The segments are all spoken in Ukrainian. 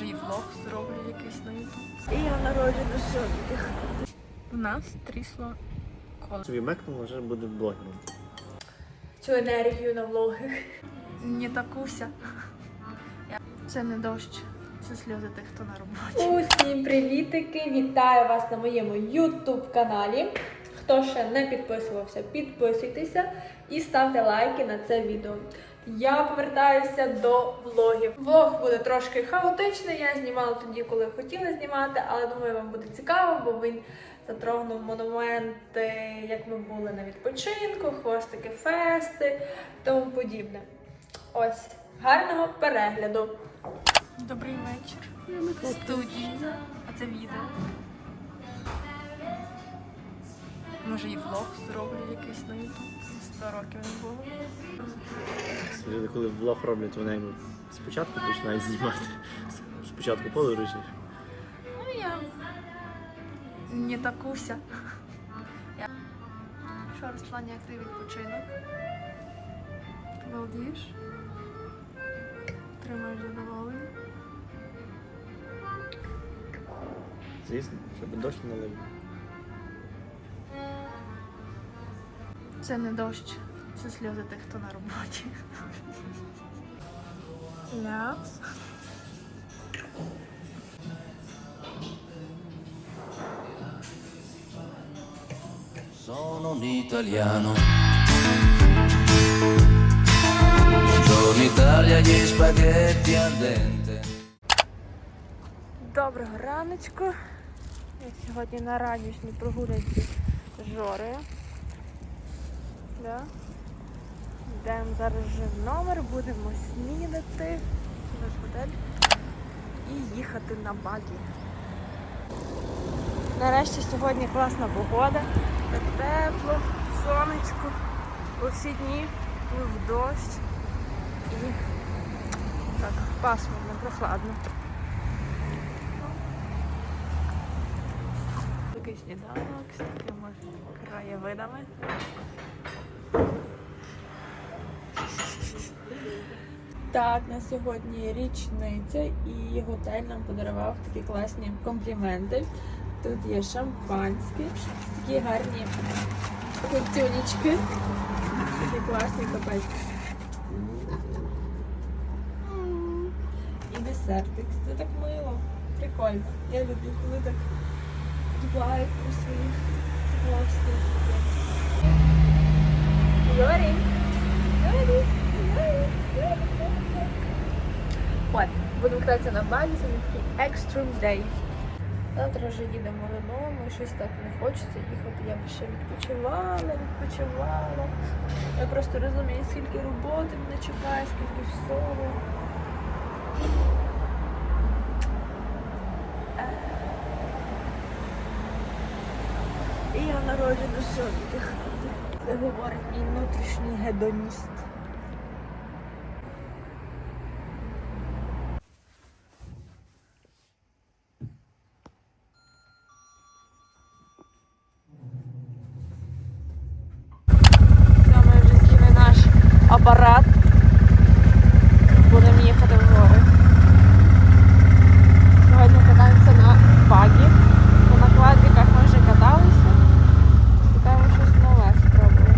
Може і влог зроблю якийсь на ютуб. І я народжена сьогодні. У нас трісло коло. Собі мекнув, вже буде блогером. Цю енергію на влоги. Не такуся. Це не дощ, це сльози тих, хто на роботі. Усім привітики! Вітаю вас на моєму YouTube каналі. Хто ще не підписувався, підписуйтеся і ставте лайки на це відео. Я повертаюся до влогів. Влог буде трошки хаотичний. Я знімала тоді, коли хотіла знімати, але думаю, вам буде цікаво, бо він затрогнув монументи, як ми були на відпочинку, хвостики, фести, тому подібне. Ось гарного перегляду. Добрий вечір. Студії. А це відео. Може і влог зроблю якийсь на ютуб. 100 років не було. Люди, коли влог роблять, вони спочатку починають знімати. Спочатку подорожі. Ну я не такуся. Я... Що, Руслан, як ти відпочинок? Балдієш? Тримаєш задоволення? Звісно, щоб дощ не лив. Це не дощ, це сльози тих, хто на роботі. Ляпс. Sono un italiano. Buongiorno Italia, gli spaghetti al dente. Доброго раночку. Я сьогодні на ранішній прогулянці з Жорою. Да. Йдемо зараз вже в номер, будемо снідати наш готель і їхати на багі. Нарешті сьогодні класна погода. Тепло, сонечко. Бо всі дні був дощ і так пасмурно, прохладно. Такий сніданок з такими краєвидами. Так, на сьогодні річниця і готель нам подарував такі класні компліменти. Тут є шампанське, такі гарні кутюнечки. Такі класні капець. І десертик. Це так мило. Прикольно. Я люблю, коли так дбають про своїх гостей. Йорі. Йорі. Йорі. От, будемо кататися на базі, це такий extreme day. Завтра вже їдемо додому, щось так не хочеться їхати. Я б ще відпочивала, відпочивала. Я просто розумію, скільки роботи мене чекає, скільки всього. І я народжена сьогодні. Це говорить мій внутрішній гедоніст. Все, ми вже сіли наш апарат. Будемо їхати в гори. Сьогодні катаємося на багі. На квадриках ми вже каталися. Цікаво щось нове спробувати.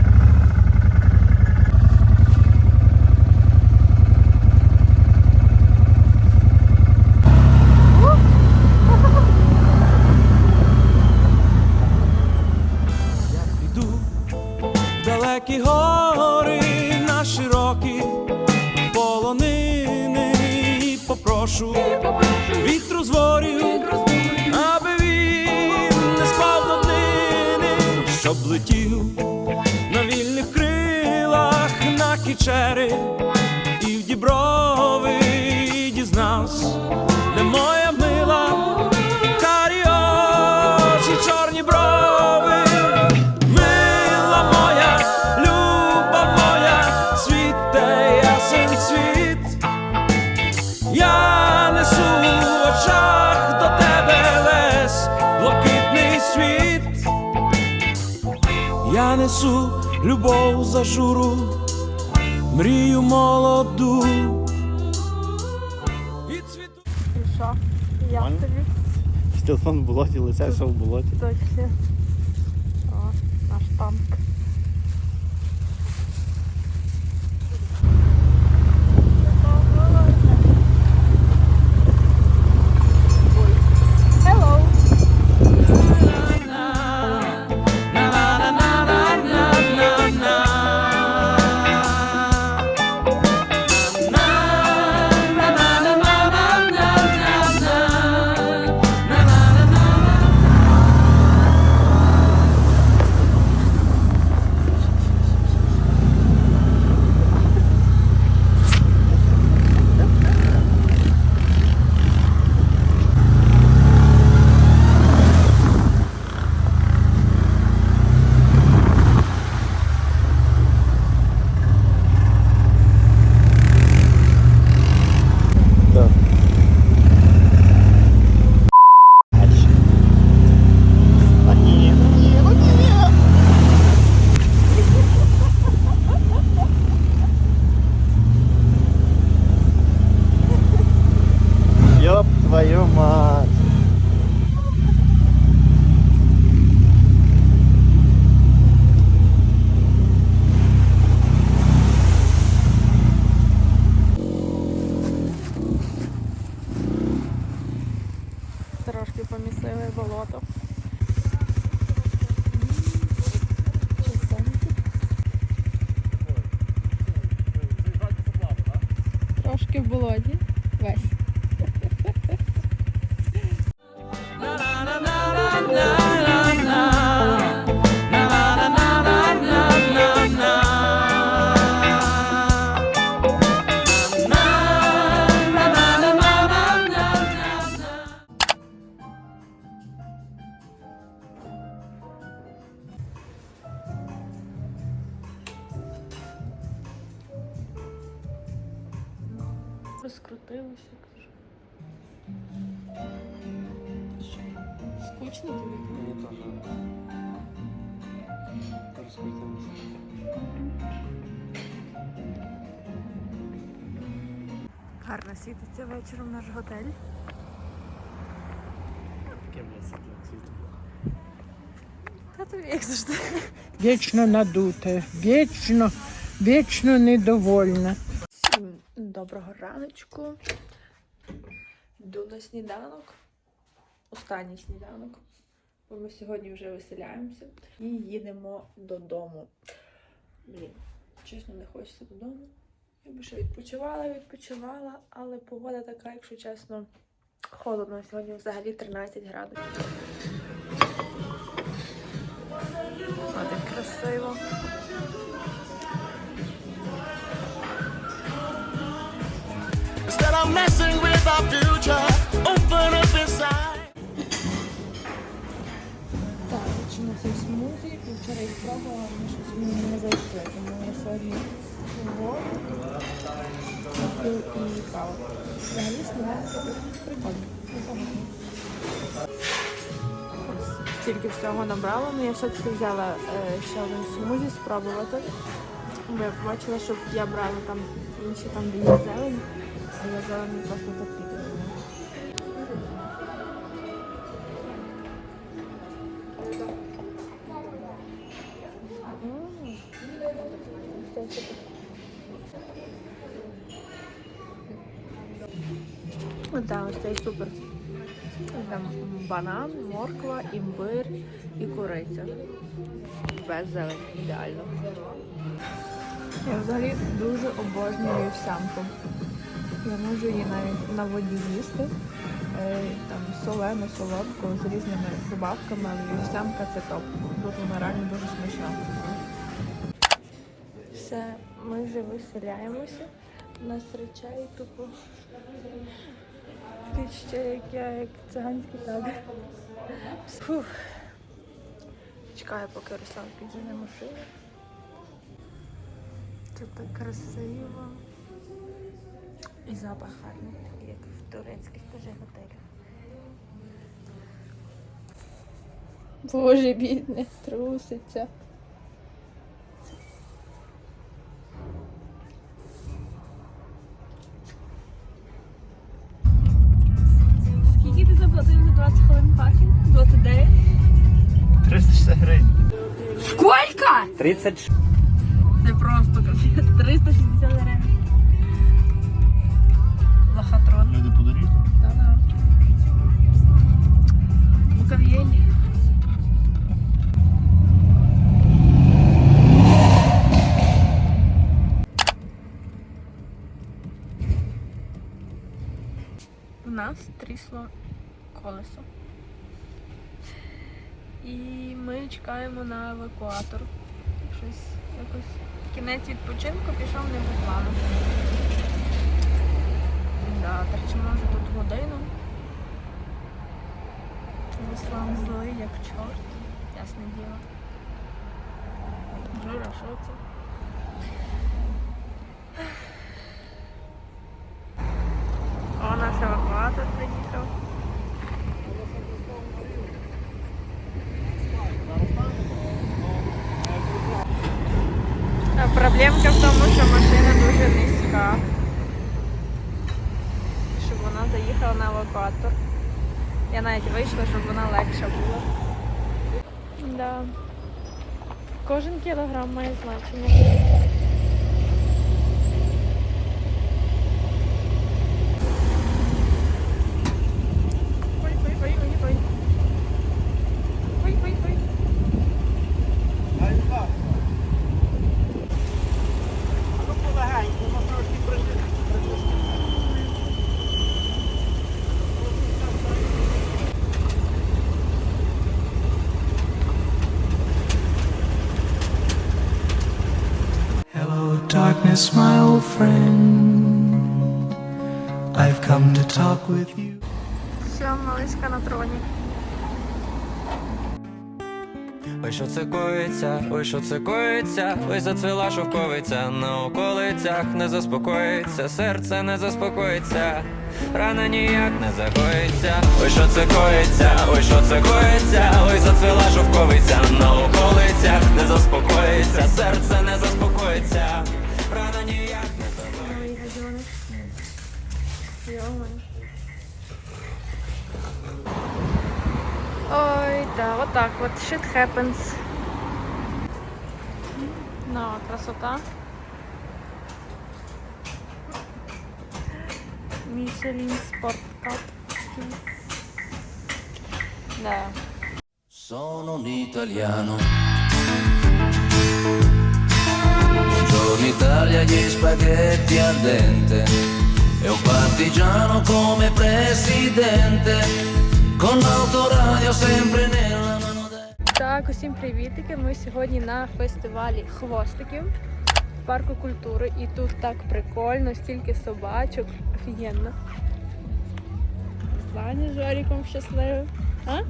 Іду в далекі гори попрошу вітру зворів, аби він не спав до днини, щоб летів на вільних крилах на кічери. І в діброви і дізнався, де моя любов за журу, мрію молоду. І цвіту. І що? Як Нормально? тобі? Телефон в болоті, лице все в болоті. Точно. Трошки в болоті. Весь. Розкрутилося, кажу. Що? Скучно тобі? Мені теж. Розкрутилося. Гарно світиться вечором наш готель. Таке світло. Та тобі як завжди. Вічно надуте, вічно, вічно недовольна. Всім доброго раночку. Йду на сніданок. Останній сніданок. Бо ми сьогодні вже виселяємося і їдемо додому. Блін, чесно, не хочеться додому. Я би ще відпочивала, відпочивала, але погода така, якщо чесно, холодно. Сьогодні взагалі 13 градусів. О, красиво. Почну цей смузі. Вчора їх пробувала, щось не зайшли. Тому я сьогодні воду і непогано. Всього набрала, але я все-таки взяла е, ще один смузі спробувати. Бо я побачила, що я брала там інші там де є зелень, я зелені просто не можу. Так, ось цей супер. Там банан, морква, імбир і куриця. Без зелені, ідеально. Я взагалі дуже обожнюю вівсянку. Я можу її навіть на воді їсти. Е, Там солену, солодку з різними добавками, але вівсянка це топ. Тут вона реально дуже смачна. Все, ми вже виселяємося. Нас речей тупо ти ще як я, як циганський табір. Фух. Чекаю, поки Руслан піджене машину. Тут так красиво. І запах гарний, як в турецьких теж готелях. Боже бідне, труситься. Скільки ти заплатив за 20 хвилин паркінг? 29? 360 гривень. Сколько? 30. Просто капець. 360 гривень. Лохотрон. Люди подарують? Да-да. Буковель. У нас трісло колесо. І ми чекаємо на евакуатор. Щось якось кінець відпочинку пішов не по плану. Да, торчимо вже тут годину. Руслан злий, як чорт, ясне діло. Жора, що це? О, наш евакуатор приїхав. А Проблемка в тому, що машина дуже низька. Щоб вона заїхала на евакуатор. Я навіть вийшла, щоб вона легша була. Да. Кожен кілограм має значення. Ой, ой, ой, ой, ой. Ой, ой, ой. Hello, darkness, my old friend. I've come to talk with you. Все, малишка на троні. Ой, що це коїться, ой, що це коїться, ой, зацвіла шовковиця. На околицях не заспокоїться, серце не заспокоїться, рана ніяк не загоїться. Ой, що це коїться, ой, що це коїться, ой, зацвіла шовковиця. На околицях не заспокоїться, серце не заспокоїться, Ой, да, вот так вот. Shit happens. Ну, красота. Мишелин Спорт Кап. Да. Sono un italiano. Buongiorno Italia, gli spaghetti al dente. E un partigiano come presidente. Con l'autoradio sempre nella mano destra. Так, усім привітики. Ми сьогодні на фестивалі хвостиків в парку культури. І тут так прикольно, стільки собачок. Офігенно. Дані з Жоріком щасливим. А?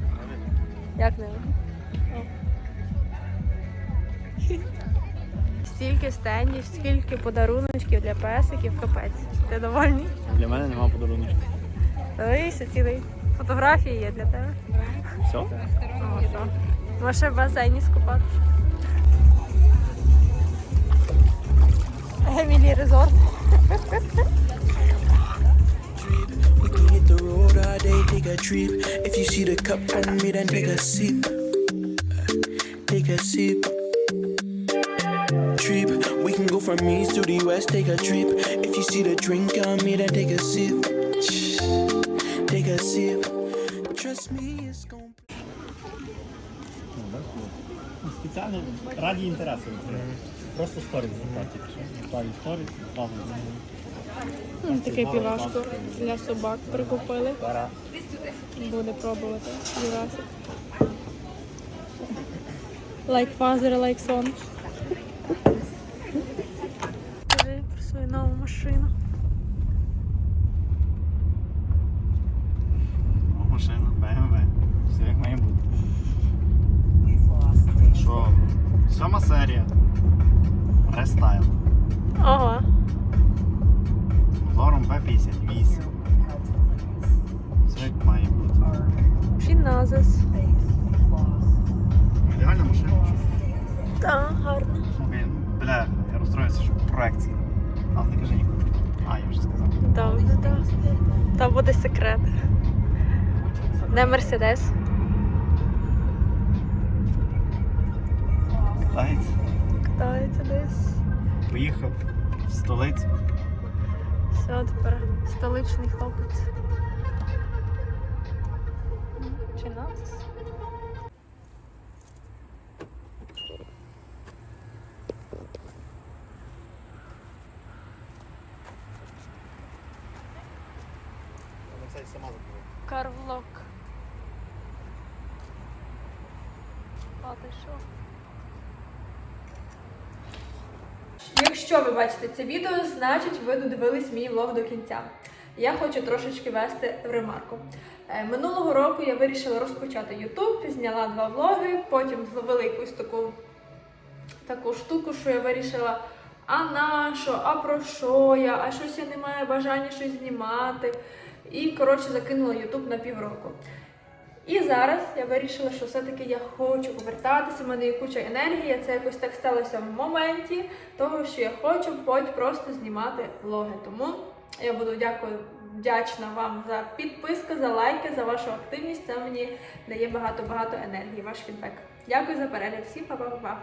Як не? Стільки стендів, стільки подаруночків для песиків, капець. Ти довольний? Для мене нема подарунку. Дивися, цілий. Фотографії є для тебе. Все? О, що? Може в басейні скупатися. Емілі резорт. If you see the cup on me, then take a sip. Take a sip. Trip. We can go from east to the west, take a trip. If you see the drink on me, then take a sip. Take a sip. Trust me, it's gonna. Спеціально раді інтересу. Просто сторіс. Плаві сторіс, плаві. Таке півашко для собак прикупили. Буде пробувати Юрасик. Like father, like son. Де Мерседес? Китаєць. катається десь. Поїхав в столицю. Все, тепер столичний хлопець. Чи нас? Карвлок. А Якщо ви бачите це відео, значить ви додивились мій влог до кінця. Я хочу трошечки вести ремарку. Е, Минулого року я вирішила розпочати YouTube, зняла два влоги, потім зловила якусь таку, таку штуку, що я вирішила, а на що, а про що я, а щось я не маю бажання щось знімати. І, коротше, закинула YouTube на півроку. І зараз я вирішила, що все-таки я хочу повертатися, в мене є куча енергії, це якось так сталося в моменті того, що я хочу хоч просто знімати влоги. Тому я буду дякую, вдячна вам за підписку, за лайки, за вашу активність. Це мені дає багато-багато енергії, ваш фідбек. Дякую за перегляд. Всім па-па-па-па.